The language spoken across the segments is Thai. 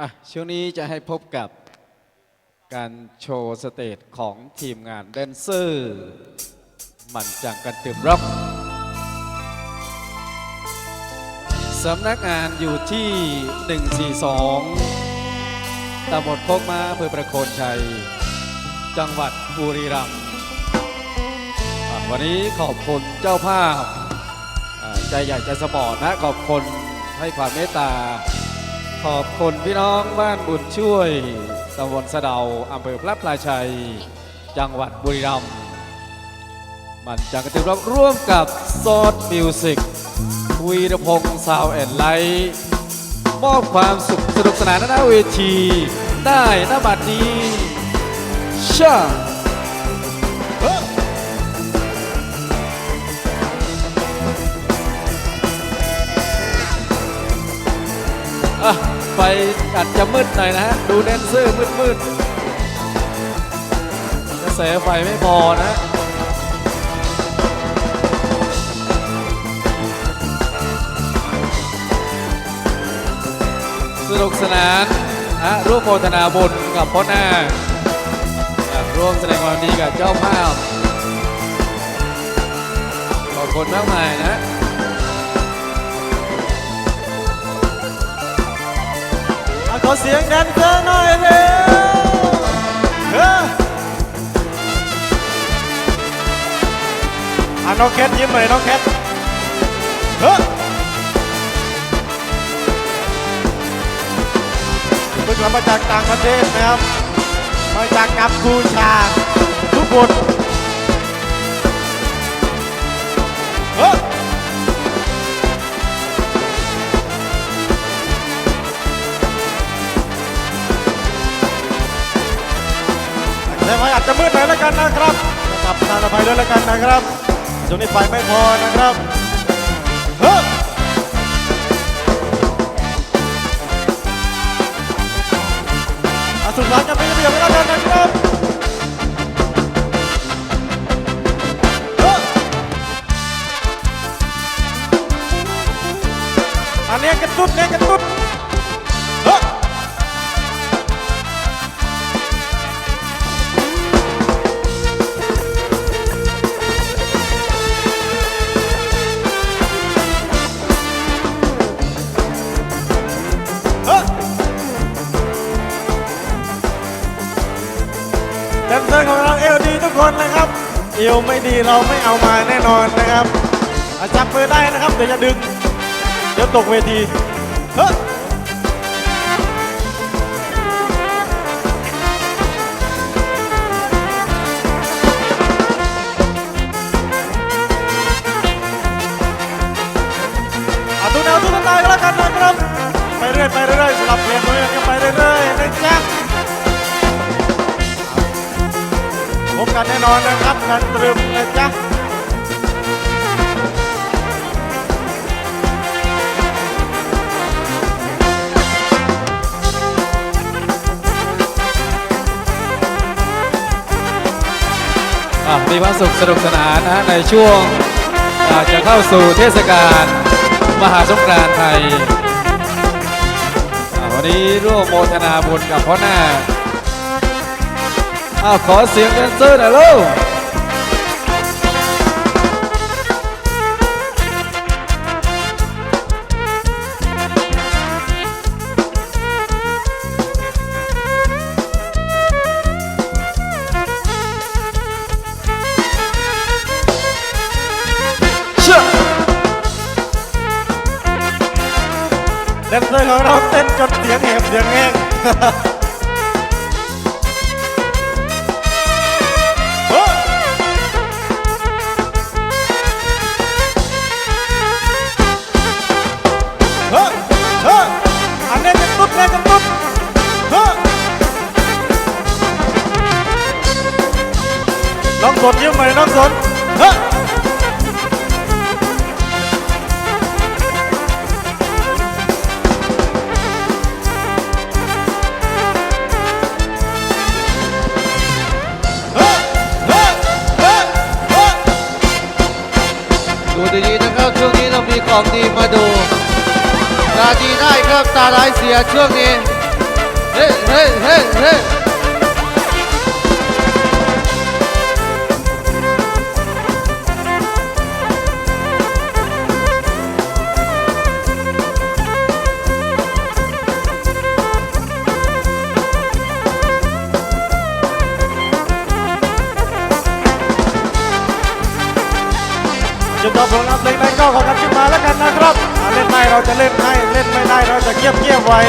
อะช่วงนี้จะให้พบกับการโชว์สเตจของทีมงานแดนเซอร์มันจังกันตื่มร็อกสำนักงานอยู่ที่ 142ตำบลโคกมาอำเภอประโคนชัย จังหวัดบุรีรัมย์อะวันนี้ขอบคุณเจ้าภาพอ่าใจใหญ่ใจสปอร์ตนะ ขอบคุณให้ความเมตตา ขอบคุณพี่น้องบ้านบุญช่วยตำบลสะเดาอำเภอพระพลาชัย จังหวัดบุรีรัมย์มันจังกระตือร้องร่วมกับซอดมิวสิกวีรพงศ์ซาวแอนไลท์มอบความสุขสนุกสนานหน้าเวที ได้ณบัดนี้ชา ฟอาจจะมืดหน่อยนะฮะ ดูแดนเซอร์มืดมืดๆกระแสไฟไม่พอนะสนุกสนานนะร่วมโมทนาบุญกับพ่อหน้าร่วมแสดงความดีกับเจ้าภาพขอบคุณมากมายนะ ขอเสียงแดนเซอร์หน่อยเร็วเฮ้ออะน้องแคทยิ้มหน่อยน้องแคทเฮ้อเพิ่งกลับมาจากต่างประเทศนะครับ มาจากกัมพูชาทุกคน อภัยด้วยแล้วกันนะครับช่วงนี้ไฟไม่พอนะครับเฮ้ยอะสุดท้ายกันไม่ได้เบียดไม่แล้วกันนะครับเฮ้ยอันนี้กระตุ้นเนี่ยกระตุ้น คนนะครับ เอวไม่ดีเราไม่เอามาแน่นอนนะครับอะจับมือได้นะครับเดี๋ยวจะดึง เดี๋ยวตกเวทีเฮ้ยอะตูแนวตูนตายก็แล้วกันนะครับ ไปเรื่อยไปเรื่อยสลับเลย น่นอนนะครับกันตรึมนะจ๊ะมีความสุขสนุกสนานนะในช่วงจะเข้าสู่เทศกาลมหาสงกรานต์ไทย วันนี้ร่วมโมทนาบุญกับพ่อหน้า อ้าวขอเสียงแดนเซอร์หน่อยลูกเชื่อแดนเซอร์ของเราเต้นจนเสียงแหบเสียงแห้ง น้องสนยิ้มหน่อยน้องสนเฮ้ยเฮ้ยเฮ้ยเฮ้ยเฮ้ยดูดีๆนะครับช่วงนี้เรามีของดีมาดู ตาดีได้ครับตาร้ายเสียช่วงนี้ เฮ้เฮ้เฮ้เฮ้ บผลงานเพลงใดก็ขอกันขึ้นมาแล้วกันนะครับเล่นได้เราจะเล่นให้เล่นไม่ได้เราจะเงียบเงียบไว้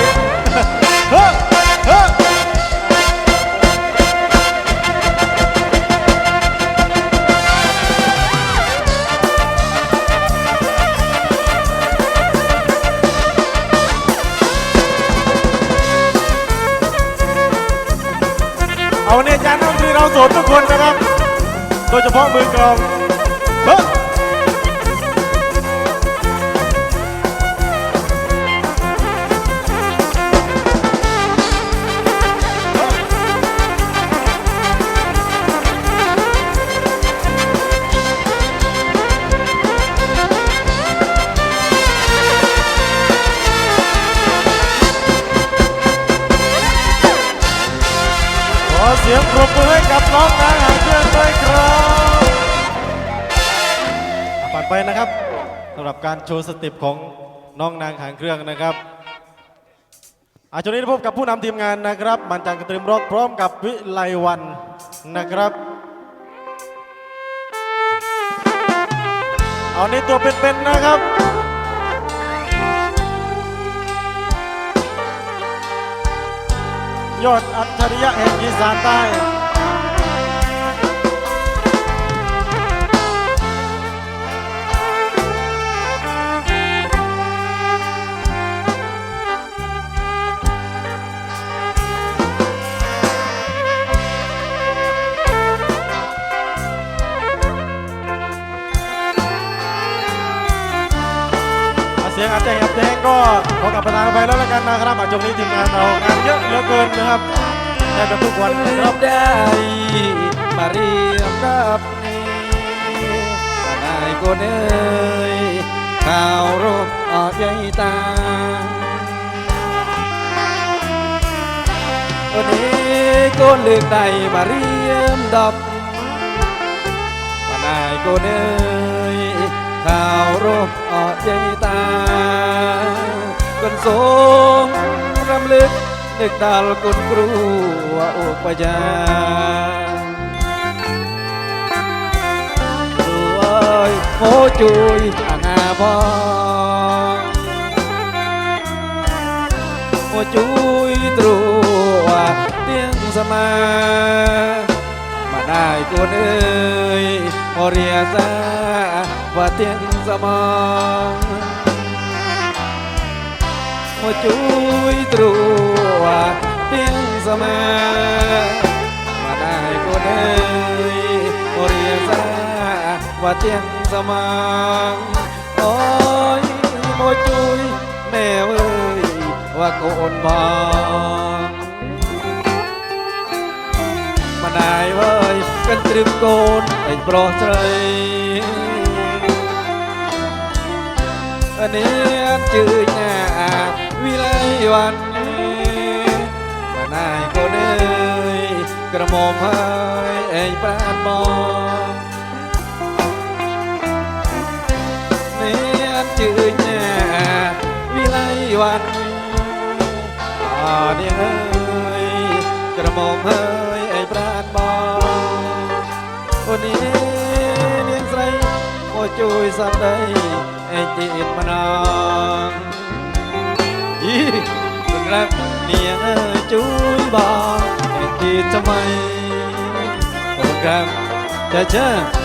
เฮ้อเฮ้เอาเนี่ยจารย์น้ำตรีเราโสดทุกคนนะครับ โดยเฉพาะมือกลอง สียงปรบมือให้กับน้องนางหางเครื่องด้วยครับผ่านไปนะครับสำหรับการโชว์สเต็ปของน้องนางหางเครื่องนะครับอาช่วงนี้พบกับผู้นำทีมงานนะครับ มันจังกระตริมร็อกพร้อมกับวิไลวันนะครับ เอาในตัวเป็นๆนะครับ ยอดอัจฉริยะแห่งอีสานใต้ อาจจะแหบแดงก็ขอกลับประธานไปแล้วละกันนะครับอะช่วงนี้ทีมงานเรางานเยอะเหลือเกินนะครับแทบจะทุกวันนะครับได้มาเรียมรับนี่นายก็เนยข่าวรบออกใหญ่ตาวันนี้ก็เลือกได้มาเรียมดับว่านายก็เนยข่าวรบออกใหญ่ កូនសូមរំលឹកនឹកដល់គុណគ្រូអូបយាគ្រូអើយមកជួយអាងាបងមកជួយទ្រូទៀងសមាមកដៃគូនអើយអរិយាសាវទៀងសមង นเอ้ยโมเรียซาว่าเตียงสมอง โมจุยตรัวเตียงสมา มาได้ก็ได้โอเรียซาว่าเตียงสมางโอ้ยโมจุยแม่เว้ยว่าโกนบองมาได้เว้ยกันตรึมโกนไอ้โปรดใจ อันนี้จืดหน้ វិលបាននេះបើណាយកូនអើយក្រមុំហើយឯងប្រាថ្នាមកមានជឿញាវិលបានអរនេះអើយក្រមុំហើយឯងប្រាថ្នាមកអូននេះនាងស្រីមកជួយសន្តីឯងទៀតម្ដង วันนี้เลี้ยงใส่โอ้จุยจีนมานองอีคุณรักเมียจุยบอกไอ้จีทำไมโปรแกรมจะเจอ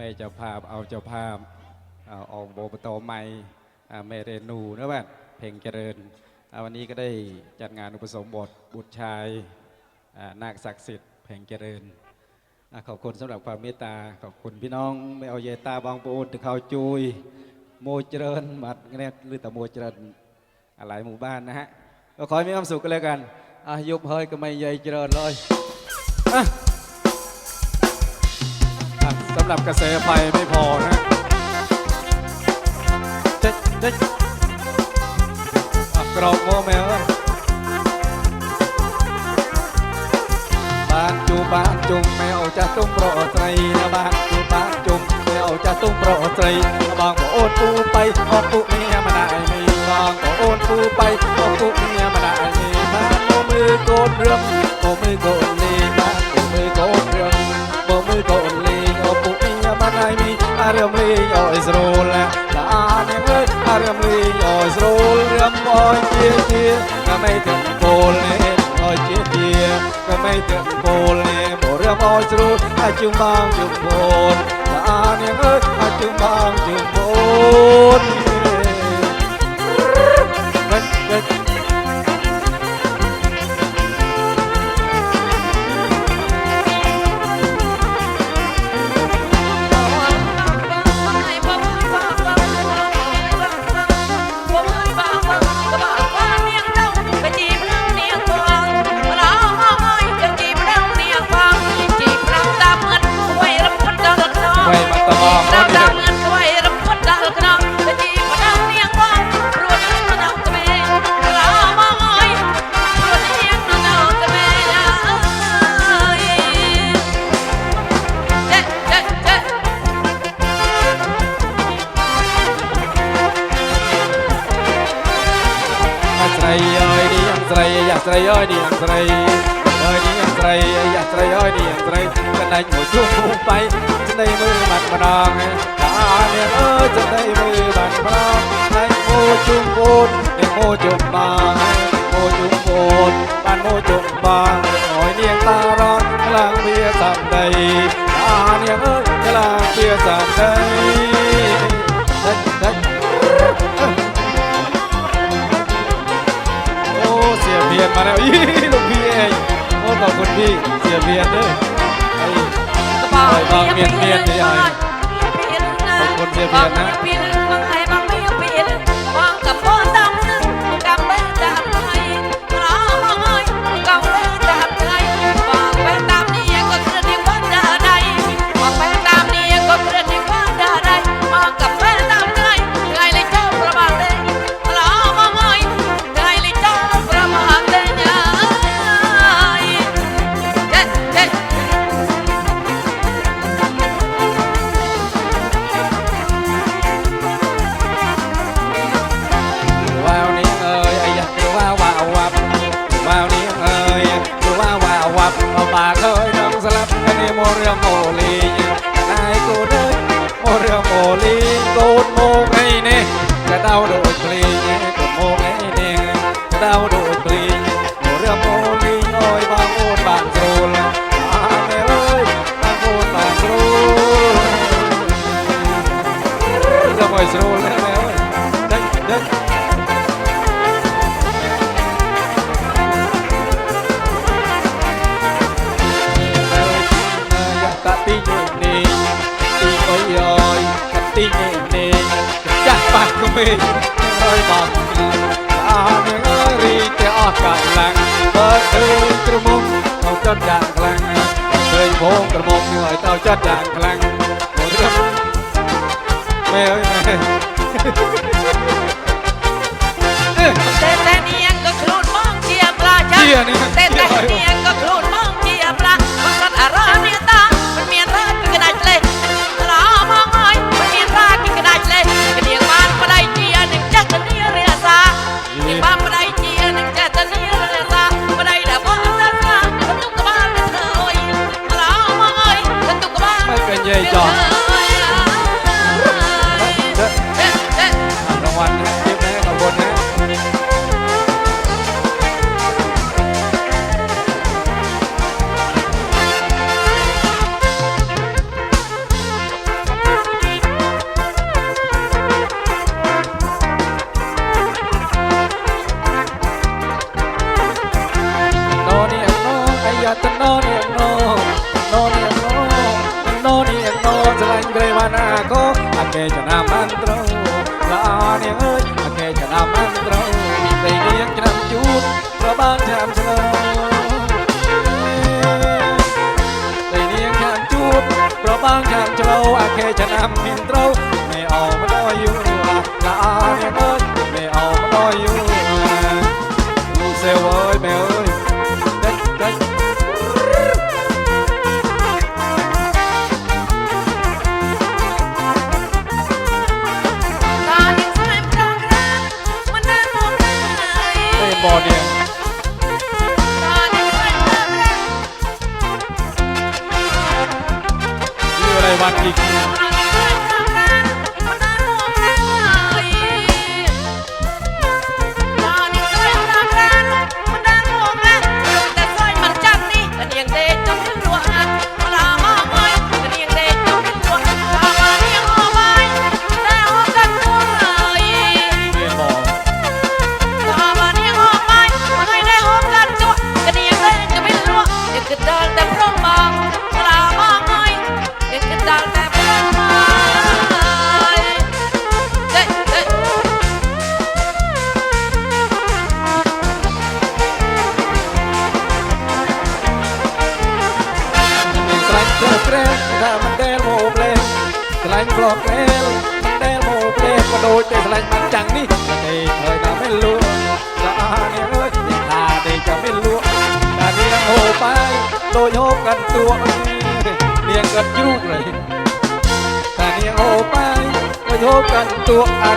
ม่เจ้าภาพเอาเจ้าภาพออกโบปโตใหม่แม่เรนูนะบ้านเพลงเจริญวันนี้ก็ได้จัดงานอุปสมบทบุตรชายนาคศักดิ์สิทธิ์เพลงเจริญอขอบคุณสำหรับความเมตตาขอบคุณพี่น้องไม่เอาเยตาบางปูนถึงเขาจุยโมเจริญมัดเนี่ยหรือแต่โมเจริญอะไรหมู่บ้านนะฮะก็ขอให้มีความสุขกันแล้วกันอะยุบเฮ้ยก็ไม่ใหญ่เจริญเลยอะ สำหรับกระแสไฟไม่พอนะเจ๊เจ๊อะกรอกโมแมวบ้านจูบ้านจุงแมวจะตุ้มโปรดไตรนะบ้านจูบ้านจุงแมวจะตุ้มโปรดไตรบางก็โอนปูไปออกปูเมียมาได้มีบางก็โอนปูไปออกปูเมียมาได้มีบ้านโมมือโกนเรื่องโมมือโกนลีบ้านโมมือโกนเรื่องบ่มือก็ลี ថ្ងៃនេះអារម្មណ៍លេងអោយស្រួលណាស់តាអ្នកអើយអារម្មណ៍លេងអោយស្រួលរឿងអោយជាជាក៏មិនទាំងគោលនេះអោយជាជាក៏មិនទាំងគោលនេះមករឿងអោយស្រួលអាចជុំបងជុំបូនតាអ្នកអើយអាចជុំបងជុំបូន มือมันมาดองตาเนี่ยเอ้ยจะได้มือมันมาดองให้โมจุ่มโอนให้โมจุ่มบางโมจุ่มโอนบ้านโมจุ่มบางหอยเนียงตาร้อนกลางเบียร์สามใดตาเนี่ยเอ้ยกลางเบียร์สามใดเฮ้ยเฮ้ยเอ้ยโอ้เสียเพียนมาแล้วยี่ลูกพี่เองโอ้ขอบคุณพี่เสียเพียนเด้อไอ้กระเป๋าเมียนเมียนนี่ไง บางให้บางไม่ิรอยบังตาเนื้อรีจัดด่างกลางแรงเคยโพงกระมองหน่อยเต้าจัดด่งกลง នោនាងនោស្រឡាញ់ព្រៃវណ្ណាកោអាកេចនាមន្ត្រោល្អនាងអើយអាកេចនាមន្ត្រោពីព្រៃនាងច្រាំជូតប្របានច្រាំស្លោព្រៃនាងច្រាំជូតប្របានច្រាំច្រោអាកេចនាមន្ត្រោមេអោមណោយូល្អនាងអើយ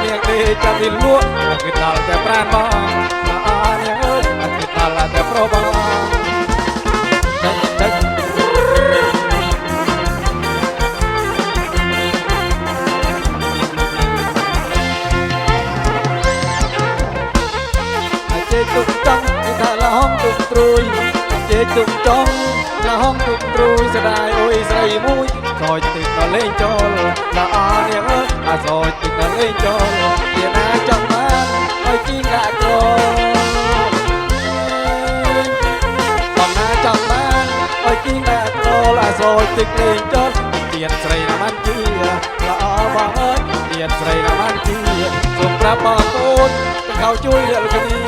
នាងនេះចាំវិលក់គិតដល់តែប្រាណបងអានាងអើយគិតដល់តែប្របងទុកចង់គេថាលហងទុកត្រួយជេទុកចង់លហងទុកត្រួយស្ដាយអុយស្រីមួយចោចទឹកដល់លេងចូលដល់អានាងអើយ អាសោចទឹកដល់អីចូលជាណាចង់បានឲ្យជីងដាក់ចូលបំណាចង់បានឲ្យជីងដាក់ចូលអាសោចទឹកលេងចូលទៀតស្រីណាបានជាល្អបងអើយទៀតស្រីណាបានជាសូមប្រាប់បងប្អូនទាំងកោជួយរកគ្នា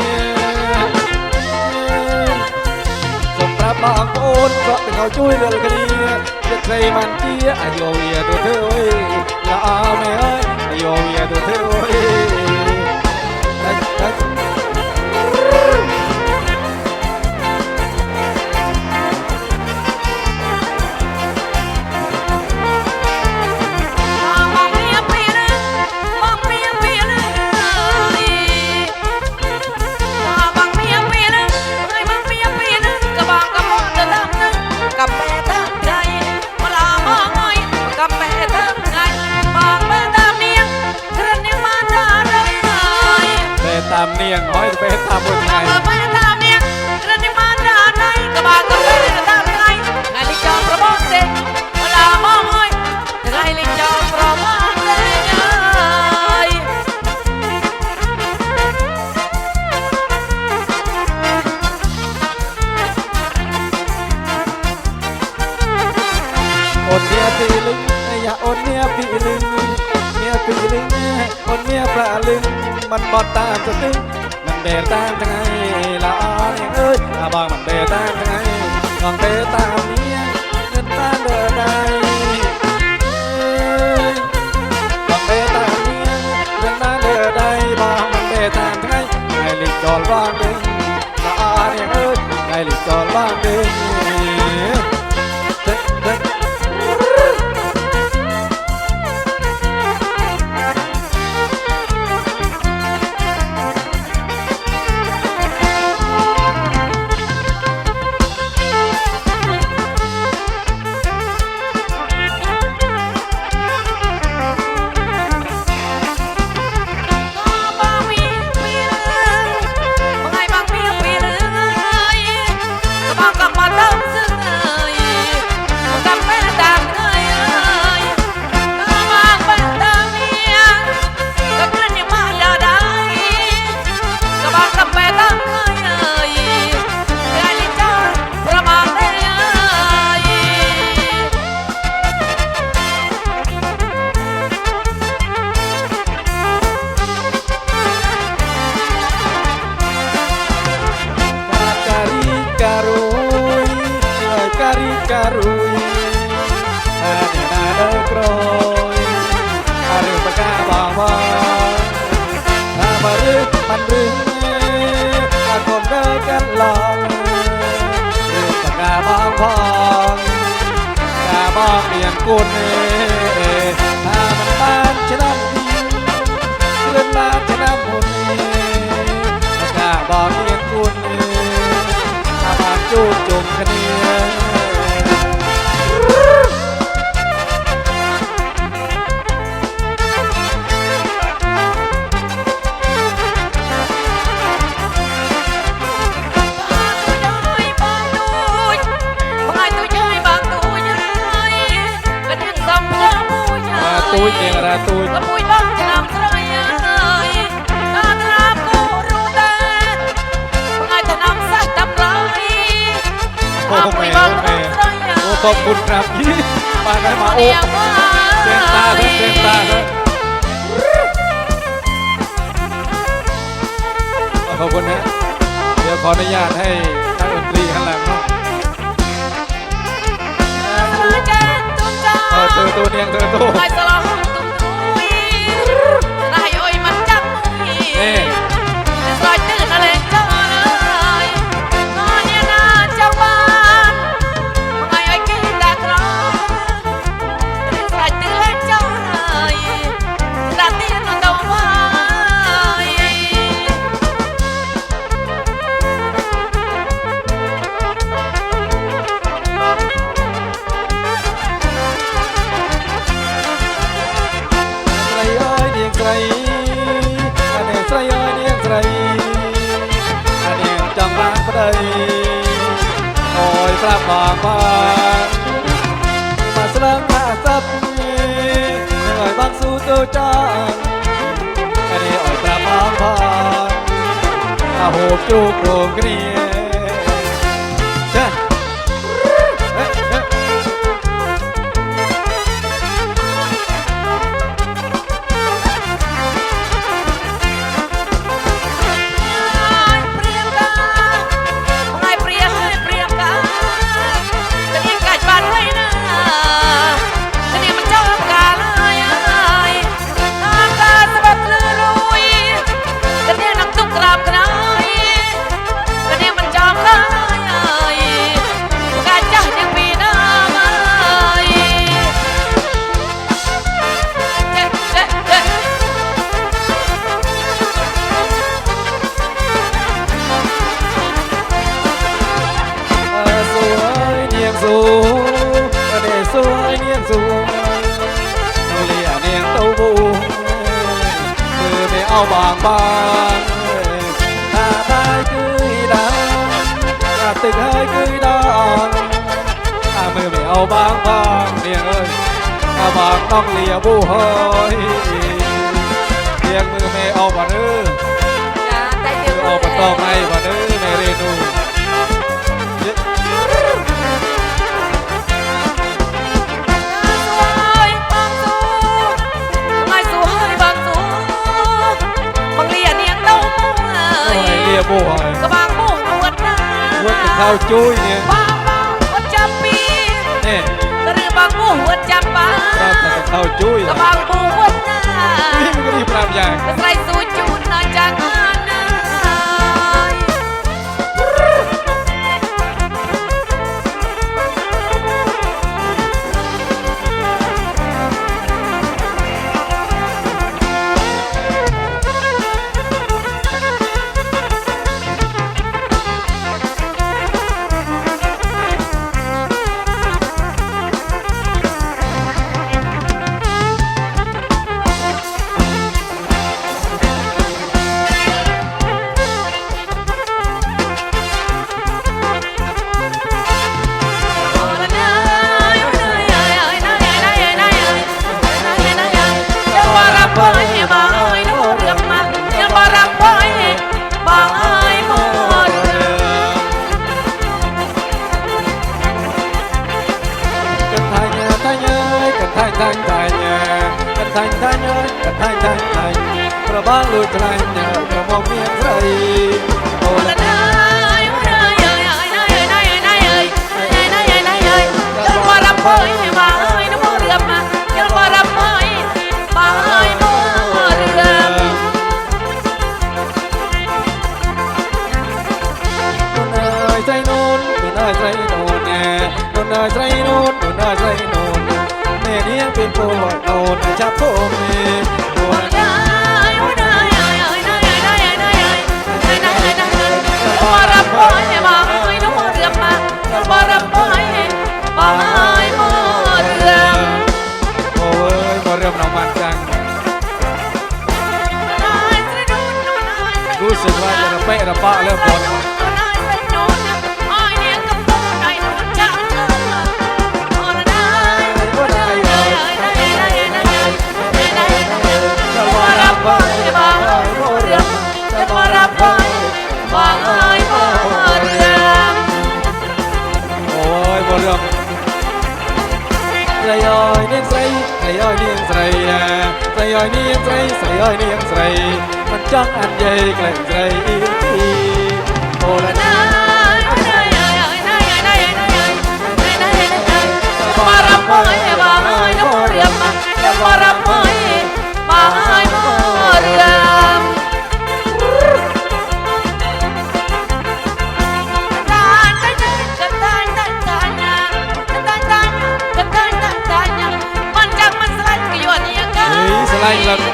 សូមប្រាប់បងប្អូនក៏ទាំងកោជួយរកគ្នាទៀតស្រីបានជាអាយុវាទៅធ្វើអើយល្អមែនអើយ homem é do terror. piling ya on nia piling nia piling on nia paling มันบอดตามจะตึงมันเดตามยังไงละอ่อเอ้ยอาบอกมันเดตามยังไงลองเดตานี้เดินตามเดินได้ลองเดตามเนี้เดินตาเดินได้บอกมันเดตามงไงไงลิจอลบ้างดึงละอ่อเอ้ยไงลิจอดบ้างดิง กาบองเรียนกุน ขอบคุณครับยี่มาได้มาโอ้เส้นตาเถอะเส้นตาเถอะขอบคุณนะเดี๋ยวขออนุญาตให้นักดนตรีข้างหลังเนาะเออตัวตัวเนียงตัวตัวไงสลองตุ้ม โอ้ยปลาบางบางมาสลังผ้าซับยังไงบางสู้ตัวจางกันนี้อ่อยประพามพานอาโหบจูบโรงกรีเสูงเออเดสวยเนียงสูงนูเลียเนียงเต้าบูมือไม่เอาบางบางตาได้กุยดางตาตึกให้กุยดางตามือไม่เอาบางบางเนียงเอ้ยตาบางต้องเลียบูเฮ้ยเนียงมือไม่เอาบ่เนื้ออย่าใจเย็มือนเอาบ่ต้องไม่บ่เนื้อไม่เรนู ยยเรียบบัวก็บางมุ้งนวดหน้าหัวจะเข้าจุ้ยเนี่ยบางบางหัวจำปีเนี่ยก็เรือบางมุ้งหัวจำปาเราจะเข้าจุ้ยก็บางมุ้งหัวหน้านี่มันก็ดีปรามอย่างก็ใส่สูจูนนอนจากง thành thanh ơi cần thành thành thành Rồi ba lùi thành nhờ Rồi mong miếng rầy Ô là nơi Ô nơi ơi ơi nơi ơi nơi ơi nơi ơi Nơi nơi ơi nơi ơi Đơn qua lắm ơi bà ơi nó mơ được mà Đơn qua lắm ơi bà ơi mơ được Nôn ơi dây nôn Nôn ơi dây nôn Nôn ơi dây nôn Nôn ơi dây nôn เนี้ยเป็นโปรดโปรดจะโปรดโปรดรู้สึกว่าจะระเปะระปะเริ่มหมด ใส่ใส่ย่อยเนียงใส่มันจังอันใหญ่แกล้งใส่อีกทีโอ้ละนะมารับไม้มาให้น้องเรียมมามารับไม้มาให้น้องเรียมตานต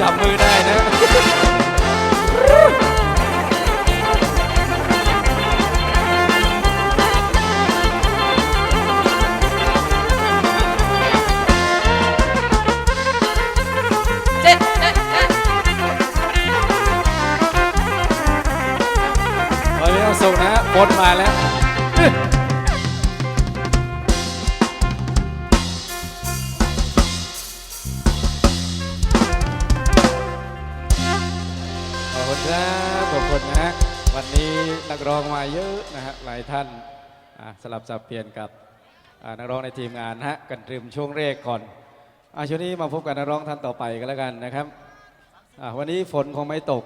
จับมือได้นะ ลับสับเปลี่ยนกับนักร้องในทีมงานนะฮะกันตรึมช่วงแรกก่อนอาช่วงนี้มาพบกับนักร้องท่านต่อไปกันแล้วกันนะครับวันนี้ฝนคงไม่ตก